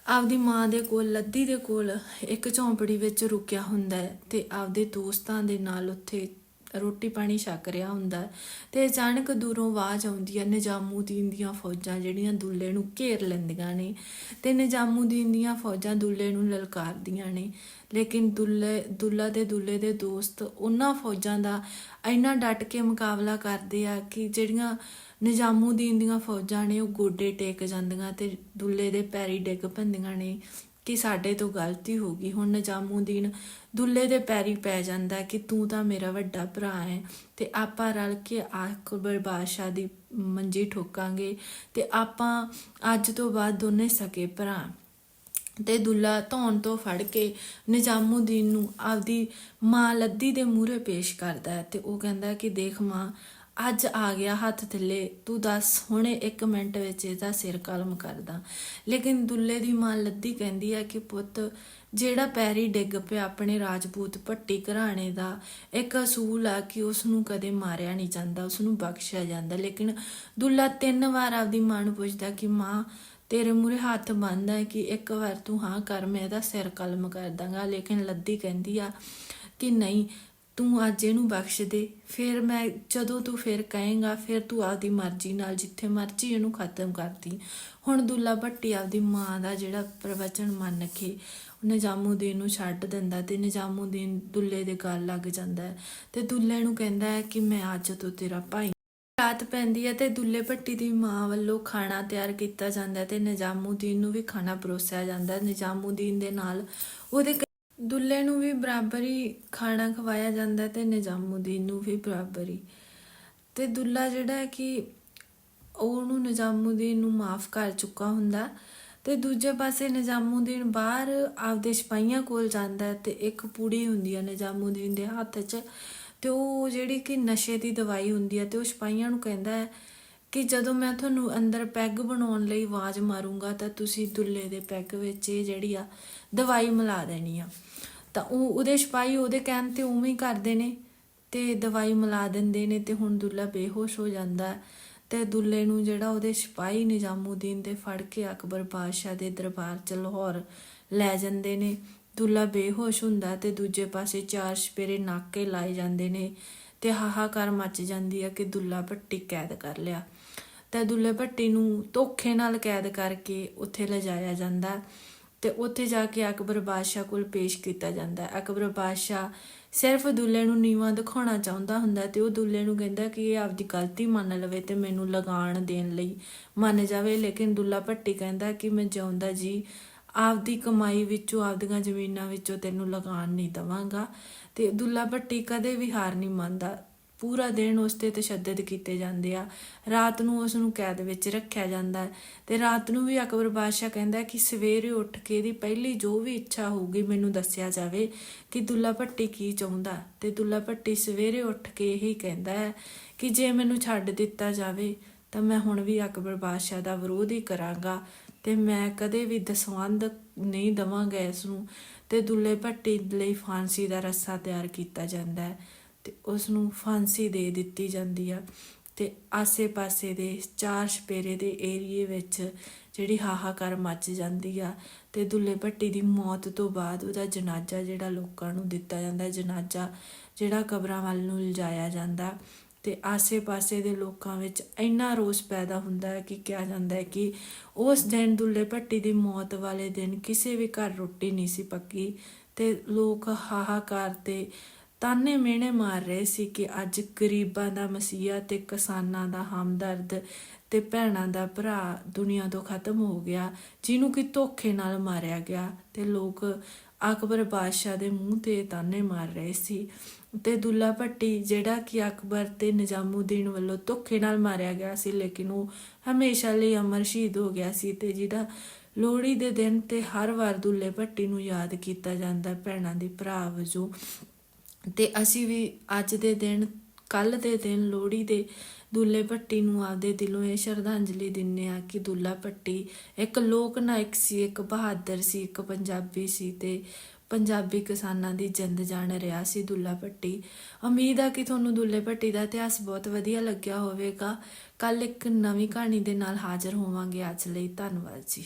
ਆਪਦੀ ਮਾਂ ਦੇ ਕੋਲ, ਲੱਦੀ ਦੇ ਕੋਲ ਇੱਕ ਝੌਂਪੜੀ ਵਿੱਚ ਰੁਕਿਆ ਹੁੰਦਾ ਹੈ ਤੇ ਆਪਦੇ ਦੋਸਤਾਂ ਦੇ ਨਾਲ ਉੱਥੇ ਰੋਟੀ ਪਾਣੀ ਛਕ ਰਿਹਾ ਹੁੰਦਾ ਹੈ ਤੇ ਅਚਾਨਕ ਦੂਰੋਂ ਆਵਾਜ਼ ਆਉਂਦੀ ਹੈ, ਨਿਜ਼ਾਮੂਦੀਨ ਦੀਆਂ ਫੌਜਾਂ ਜਿਹੜੀਆਂ ਦੁੱਲੇ ਨੂੰ ਘੇਰ ਲੈਂਦੀਆਂ ਨੇ ਤੇ ਨਿਜ਼ਾਮੂਦੀਨ ਦੀਆਂ ਫੌਜਾਂ ਦੁੱਲੇ ਨੂੰ ਲਲਕਾਰਦੀਆਂ ਨੇ। ਲੇਕਿਨ ਦੁੱਲੇ, ਦੁੱਲਾ ਦੇ ਦੁੱਲੇ ਦੇ ਦੋਸਤ ਉਹਨਾਂ ਫੌਜਾਂ ਦਾ ਇੰਨਾ ਡਟ ਕੇ ਮੁਕਾਬਲਾ ਕਰਦੇ ਆ ਕਿ ਜਿਹੜੀਆਂ ਨਿਜ਼ਾਮੂਦੀਨ ਦੀਆਂ ਫੌਜਾਂ ਨੇ ਉਹ ਗੋਡੇ ਟੇਕ ਜਾਂਦੀਆਂ ਤੇ ਦੁੱਲੇ ਦੇ ਪੈਰੀ ਡਿੱਗ ਪੈਂਦੀਆਂ ਨੇ। ਕਿ ਸਾਡੇ ਤੋਂ ਗਲਤੀ ਹੋ ਗਈ। ਹੁਣ ਨਿਜ਼ਾਮੂਦੀਨ ਦੁੱਲੇ ਦੇ ਪੈਰੀ ਪੈ ਜਾਂਦਾ ਕਿ ਤੂੰ ਤਾਂ ਮੇਰਾ ਵੱਡਾ ਭਰਾ ਹੈ ਤੇ ਆਪਾਂ ਰਲ ਕੇ ਅਕਬਰ ਬਾਦਸ਼ਾਹ ਦੀ ਮੰਜੀ ਠੋਕਾਂਗੇ ਤੇ ਆਪਾਂ ਅੱਜ ਤੋਂ ਬਾਅਦ ਦੋਨੇ ਸਕੇ ਭਰਾ। ਤੇ ਦੁੱਲਾ ਧੌਣ ਤੋਂ ਫੜ ਕੇ ਨਿਜ਼ਾਮੂਦੀਨ ਨੂੰ ਆਪਦੀ ਮਾਂ ਲੱਦੀ ਦੇ ਮੂਹਰੇ ਪੇਸ਼ ਕਰਦਾ ਹੈ ਤੇ ਉਹ ਕਹਿੰਦਾ ਕਿ ਦੇਖ ਮਾਂ ਅੱਜ ਆ ਗਿਆ ਹੱਥ ਥੱਲੇ, ਤੂੰ ਦੱਸ, ਹੁਣੇ 1 ਮਿੰਟ ਵਿੱਚ ਇਹਦਾ ਸਿਰ ਕਲਮ ਕਰਦਾ। ਲੇਕਿਨ ਦੁੱਲੇ ਦੀ ਮਾਂ ਲੱਦੀ ਕਹਿੰਦੀ ਹੈ ਕਿ ਪੁੱਤ, ਜਿਹੜਾ ਪੈਰੀ ਡਿੱਗ ਪਿਆ ਆਪਣੇ ਰਾਜਪੂਤ ਭੱਟੀ ਘਰਾਣੇ ਦਾ, ਇੱਕ ਅਸੂਲ ਆ ਕਿ ਉਸ ਨੂੰ ਕਦੇ ਮਾਰਿਆ ਨਹੀਂ ਜਾਂਦਾ ਉਸ ਨੂੰ ਬਖਸ਼ਿਆ ਜਾਂਦਾ। ਲੇਕਿਨ ਦੁੱਲਾ ਤਿੰਨ ਵਾਰ ਆਪਦੀ ਮਾਂ ਨੂੰ ਪੁੱਛਦਾ ਕਿ ਮਾਂ, ਤੇਰੇ ਮੂਰੇ ਹੱਥ ਬੰਨਦਾ ਹੈ ਕਿ ਇੱਕ ਵਾਰ ਤੂੰ ਹਾਂ ਕਰ, ਮੈਂ ਇਹਦਾ ਸਿਰ ਕਲਮ ਕਰ ਦਾਂਗਾ। ਲੇਕਿਨ ਲੱਦੀ ਕਹਿੰਦੀ ਆ ਕਿ ਨਹੀਂ ਤੂੰ ਅੱਜ ਇਹਨੂੰ ਬਖਸ਼ ਦੇ। ਫਿਰ ਮੈਂ ਜਦੋਂ ਤੂੰ ਫਿਰ ਕਹੇਂਗਾ, ਫਿਰ ਤੂੰ ਆਪਦੀ ਮਰਜ਼ੀ ਨਾਲ ਜਿੱਥੇ ਮਰਜ਼ੀ ਇਹਨੂੰ ਖਤਮ ਕਰਦੀ। ਹੁਣ ਦੁੱਲਾ ਭੱਟੀ ਆਪਦੀ ਮਾਂ ਦਾ ਜਿਹੜਾ ਪ੍ਰਵਚਨ ਮੰਨ ਕੇ ਨਿਜ਼ਾਮੂਦੀਨ ਨੂੰ ਛੱਡ ਦਿੰਦਾ ਤੇ ਨਿਜ਼ਾਮੂਦੀਨ ਦੁੱਲੇ ਦੇ ਗੱਲ ਲੱਗ ਜਾਂਦਾ। ਹੈ ਤੇ ਦੁੱਲੇ ਨੂੰ ਕਹਿੰਦਾ ਹੈ ਕਿ ਮੈਂ ਅੱਜ ਤੋਂ ਤੇਰਾ ਭਾਈ। ਰਾਤ ਪੈਂਦੀ ਹੈ ਤੇ ਦੁੱਲੇ ਭੱਟੀ ਦੀ ਮਾਂ ਵੱਲੋਂ ਖਾਣਾ ਤਿਆਰ ਕੀਤਾ ਜਾਂਦਾ ਹੈ ਤੇ ਨਿਜ਼ਾਮੂਦੀਨ ਨੂੰ ਵੀ ਖਾਣਾ ਪਰੋਸਿਆ ਜਾਂਦਾ। ਹੈ ਨਿਜ਼ਾਮੂਦੀਨ ਦੇ ਨਾਲ ਉਹਦੇ ਦੁੱਲੇ ਨੂੰ ਵੀ ਬਰਾਬਰ ਹੀ ਖਾਣਾ ਖਵਾਇਆ ਜਾਂਦਾ ਹੈ ਤੇ ਨਿਜ਼ਾਮੂਦੀਨ ਨੂੰ ਵੀ ਬਰਾਬਰ। ਹੀ ਤੇ ਦੁੱਲਾ ਜਿਹੜਾ ਕਿ ਉਹਨੂੰ ਨਿਜ਼ਾਮੂਦੀਨ ਨੂੰ ਮਾਫ ਕਰ ਚੁੱਕਾ ਹੁੰਦਾ ਤੇ ਦੂਜੇ ਪਾਸੇ ਨਿਜ਼ਾਮੂਦੀਨ ਬਾਹਰ ਆਪਦੇ ਸਿਪਾਹੀਆਂ ਕੋਲ ਜਾਂਦਾ ਹੈ ਤੇ ਇੱਕ ਪੂੜੀ ਹੁੰਦੀ ਹੈ ਨਿਜ਼ਾਮੂਦੀਨ ਦੇ ਹੱਥ 'ਚ ਤੇ ਉਹ ਜਿਹੜੀ ਕਿ ਨਸ਼ੇ ਦੀ ਦਵਾਈ ਹੁੰਦੀ ਹੈ ਤੇ ਉਹ ਸਿਪਾਹੀਆਂ ਨੂੰ ਕਹਿੰਦਾ ਹੈ ਕਿ ਜਦੋਂ ਮੈਂ ਤੁਹਾਨੂੰ ਅੰਦਰ ਪੈਗ ਬਣਾਉਣ ਲਈ ਆਵਾਜ਼ ਮਾਰੂੰਗਾ ਤਾਂ ਤੁਸੀਂ ਦੁੱਲੇ ਦੇ ਪੈਗ ਵਿੱਚ ਇਹ ਜਿਹੜੀ ਆ ਦਵਾਈ ਮਿਲਾ ਦੇਣੀ ਆ। ਤਾਂ ਉਹ ਉਹਦੇ ਸਿਪਾਹੀ ਉਹਦੇ ਕਹਿਣ ਤੇ ਉਵੇਂ ਹੀ ਕਰਦੇ ਨੇ ਤੇ ਦਵਾਈ ਮਿਲਾ ਦਿੰਦੇ ਨੇ ਤੇ ਹੁਣ ਦੁੱਲਾ ਬੇਹੋਸ਼ ਹੋ ਜਾਂਦਾ ਹੈ ਤੇ ਦੁੱਲੇ ਨੂੰ ਜਿਹੜਾ ਉਹਦੇ ਸਿਪਾਹੀ ਨਿਜ਼ਾਮੂਦੀਨ ਦੇ ਫੜ ਕੇ ਅਕਬਰ ਬਾਦਸ਼ਾਹ ਦੇ ਦਰਬਾਰ ਚ ਲਾਹੌਰ ਲੈ ਜਾਂਦੇ ਨੇ। ਦੁੱਲਾ ਬੇਹੋਸ਼ ਹੁੰਦਾ ਤੇ ਦੂਜੇ ਪਾਸੇ ਚਾਰ ਸਪੇਰੇ ਨਾਕੇ ਲਾਏ ਜਾਂਦੇ ਨੇ ਤੇ ਹਾਹਾਕਾਰ ਮੱਚ ਜਾਂਦੀ ਆ ਕਿ ਦੁੱਲਾ ਭੱਟੀ ਕੈਦ ਕਰ ਲਿਆ। ਤਾਂ ਦੁੱਲੇ ਭੱਟੀ ਨੂੰ ਧੋਖੇ ਨਾਲ ਕੈਦ ਕਰਕੇ ਉੱਥੇ ਲਿਜਾਇਆ ਜਾਂਦਾ ਤੇ ਉੱਥੇ ਜਾ ਕੇ ਅਕਬਰ ਬਾਦਸ਼ਾਹ ਕੋਲ ਪੇਸ਼ ਕੀਤਾ ਜਾਂਦਾ। ਅਕਬਰ ਬਾਦਸ਼ਾਹ ਸਿਰਫ ਦੁੱਲੇ ਨੂੰ ਨੀਵਾਂ ਦਿਖਾਉਣਾ ਚਾਹੁੰਦਾ ਹੁੰਦਾ ਤੇ ਉਹ ਦੁੱਲੇ ਨੂੰ ਕਹਿੰਦਾ ਕਿ ਇਹ ਆਪਦੀ ਗਲਤੀ ਮੰਨ ਲਵੇ ਤੇ ਮੈਨੂੰ ਲਗਾਨ ਦੇਣ ਲਈ ਮੰਨ ਜਾਵੇ। ਲੇਕਿਨ ਦੁੱਲਾ ਭੱਟੀ ਕਹਿੰਦਾ ਕਿ ਮੈਂ ਜਿਉਂਦਾ ਜੀ, ਆਪਦੀ ਕਮਾਈ ਵਿੱਚੋਂ, ਆਪਦੀਆਂ ਜ਼ਮੀਨਾਂ ਵਿੱਚੋਂ ਤੈਨੂੰ ਲਗਾਨ ਨਹੀਂ ਦਵਾਂਗਾ। ਤੇ ਦੁੱਲਾ ਭੱਟੀ ਕਦੇ ਵੀ ਹਾਰ ਨਹੀਂ ਮੰਨਦਾ। ਪੂਰਾ ਦਿਨ ਉਸ ਤੇ ਤਸ਼ੱਦਦ ਕੀਤੇ ਜਾਂਦੇ ਆ। ਰਾਤ ਨੂੰ ਉਸ ਨੂੰ ਕੈਦ ਵਿੱਚ ਰੱਖਿਆ ਜਾਂਦਾ ਹੈ ਤੇ ਰਾਤ ਨੂੰ ਵੀ ਅਕਬਰ ਬਾਦਸ਼ਾਹ ਕਹਿੰਦਾ ਕਿ ਸਵੇਰੇ ਉੱਠ ਕੇ ਇਹਦੀ ਪਹਿਲੀ ਜੋ ਵੀ ਇੱਛਾ ਹੋਊਗੀ ਮੈਨੂੰ ਦੱਸਿਆ ਜਾਵੇ ਕਿ ਦੁੱਲਾ ਭੱਟੀ ਕੀ ਚਾਹੁੰਦਾ ਤੇ ਦੁੱਲਾ ਭੱਟੀ ਸਵੇਰੇ ਉੱਠ ਕੇ ਇਹੀ ਕਹਿੰਦਾ ਹੈ ਕਿ ਜੇ ਮੈਨੂੰ ਛੱਡ ਦਿੱਤਾ ਜਾਵੇ ਤਾਂ ਮੈਂ ਹੁਣ ਵੀ ਅਕਬਰ ਬਾਦਸ਼ਾਹ ਦਾ ਵਿਰੋਧ ਹੀ ਕਰਾਂਗਾ ਤੇ ਮੈਂ ਕਦੇ ਵੀ ਦਸਵੰਦ ਨਹੀਂ ਦਵਾਂਗਾ ਇਸ ਨੂੰ। ਤੇ ਦੁੱਲੇ ਭੱਟੀ ਲਈ ਫਾਂਸੀ ਦਾ ਰੱਸਾ ਤਿਆਰ ਕੀਤਾ ਜਾਂਦਾ ਹੈ। ਤੇ ਉਸ ਨੂੰ ਫਾਂਸੀ ਦੇ ਦਿੱਤੀ ਜਾਂਦੀ ਆ। ਤੇ ਆਸੇ-ਪਾਸੇ ਦੇ ਚਾਰ ਛਪੇਰੇ ਦੇ ਏਰੀਏ ਵਿੱਚ ਜਿਹੜੀ ਹਾਹਾਕਾਰ ਮੱਚ ਜਾਂਦੀ ਆ ਤੇ ਦੁੱਲੇ ਭੱਟੀ ਦੀ ਮੌਤ ਤੋਂ ਬਾਅਦ ਉਹਦਾ ਜਨਾਜ਼ਾ ਜਿਹੜਾ ਲੋਕਾਂ ਨੂੰ ਦਿੱਤਾ ਜਾਂਦਾ, ਜਨਾਜ਼ਾ ਜਿਹੜਾ ਕਬਰਾਂ ਵੱਲ ਨੂੰ ਲਿਜਾਇਆ ਜਾਂਦਾ। ਤੇ ਆਸੇ-ਪਾਸੇ ਦੇ ਲੋਕਾਂ ਵਿੱਚ ਇੰਨਾ ਰੋਸ ਪੈਦਾ ਹੁੰਦਾ ਹੈ ਕਿ ਕਿਹਾ ਜਾਂਦਾ ਹੈ ਕਿ ਉਸ ਦਿਨ ਦੁੱਲੇ ਭੱਟੀ ਦੀ ਮੌਤ ਵਾਲੇ ਦਿਨ ਕਿਸੇ ਵੀ ਘਰ ਰੋਟੀ ਨਹੀਂ ਸੀ ਪੱਕੀ ਤੇ ਲੋਕ ਹਾਹਾਕਾਰ ਤੇ ਤਾਨੇ ਮਿਹਣੇ ਮਾਰ ਰਹੇ ਸੀ ਕਿ ਅੱਜ ਗਰੀਬਾਂ ਦਾ ਮਸੀਹਾ ਤੇ ਕਿਸਾਨਾਂ ਦਾ ਹਮਦਰਦ ਤੇ ਭੈਣਾਂ ਦਾ ਭਰਾ ਦੁਨੀਆ ਤੋਂ ਖਤਮ ਹੋ ਗਿਆ, ਜਿਹਨੂੰ ਕਿ ਧੋਖੇ ਨਾਲ ਮਾਰਿਆ ਗਿਆ ਤੇ ਲੋਕ ਅਕਬਰ ਬਾਦਸ਼ਾਹ ਦੇ ਮੂੰਹ ਤੇ ਤਾਨੇ ਮਾਰ ਰਹੇ ਸੀ ਤੇ ਦੁੱਲਾ ਭੱਟੀ ਜਿਹੜਾ ਕਿ ਅਕਬਰ ਤੇ ਨਿਜ਼ਾਮੂਦੀਨ ਵੱਲੋਂ ਧੋਖੇ ਨਾਲ ਮਾਰਿਆ ਗਿਆ ਸੀ, ਲੇਕਿਨ ਉਹ ਹਮੇਸ਼ਾ ਲਈ ਅਮਰ ਸ਼ਹੀਦ ਹੋ ਗਿਆ ਸੀ ਤੇ ਜਿਹਦਾ ਲੋਹੜੀ ਦੇ ਦਿਨ ਤੇ ਹਰ ਵਾਰ ਦੁੱਲੇ ਭੱਟੀ ਨੂੰ ਯਾਦ ਕੀਤਾ ਜਾਂਦਾ ਭੈਣਾਂ ਦੇ ਭਰਾ ਵਜੋਂ। ਤੇ ਅਸੀਂ ਵੀ ਅੱਜ ਦੇ ਦਿਨ ਕੱਲ ਦੇ ਦਿਨ ਲੋਹੜੀ ਦੇ ਦੁੱਲੇ ਭੱਟੀ ਨੂੰ ਆਪਦੇ ਦਿਲੋਂ ਇਹ ਸ਼ਰਧਾਂਜਲੀ ਦਿੰਨੇ ਆ ਕਿ ਦੁੱਲਾ ਭੱਟੀ ਇੱਕ ਲੋਕ ਨਾਇਕ ਸੀ, ਇੱਕ ਬਹਾਦਰ ਸੀ, ਇੱਕ ਪੰਜਾਬੀ ਸੀ ਤੇ ਪੰਜਾਬੀ ਕਿਸਾਨਾਂ ਦੀ ਜਿੰਦ ਜਾਣ ਰਿਹਾ ਸੀ ਦੁੱਲਾ ਭੱਟੀ। ਉਮੀਦ ਆ ਕਿ ਤੁਹਾਨੂੰ ਦੁੱਲੇ ਭੱਟੀ ਦਾ ਇਤਿਹਾਸ ਬਹੁਤ ਵਧੀਆ ਲੱਗਿਆ ਹੋਵੇਗਾ। ਕੱਲ ਇੱਕ ਨਵੀਂ ਕਹਾਣੀ ਦੇ ਨਾਲ ਹਾਜ਼ਰ ਹੋਵਾਂਗੇ। ਅੱਜ ਲਈ ਧੰਨਵਾਦ ਜੀ।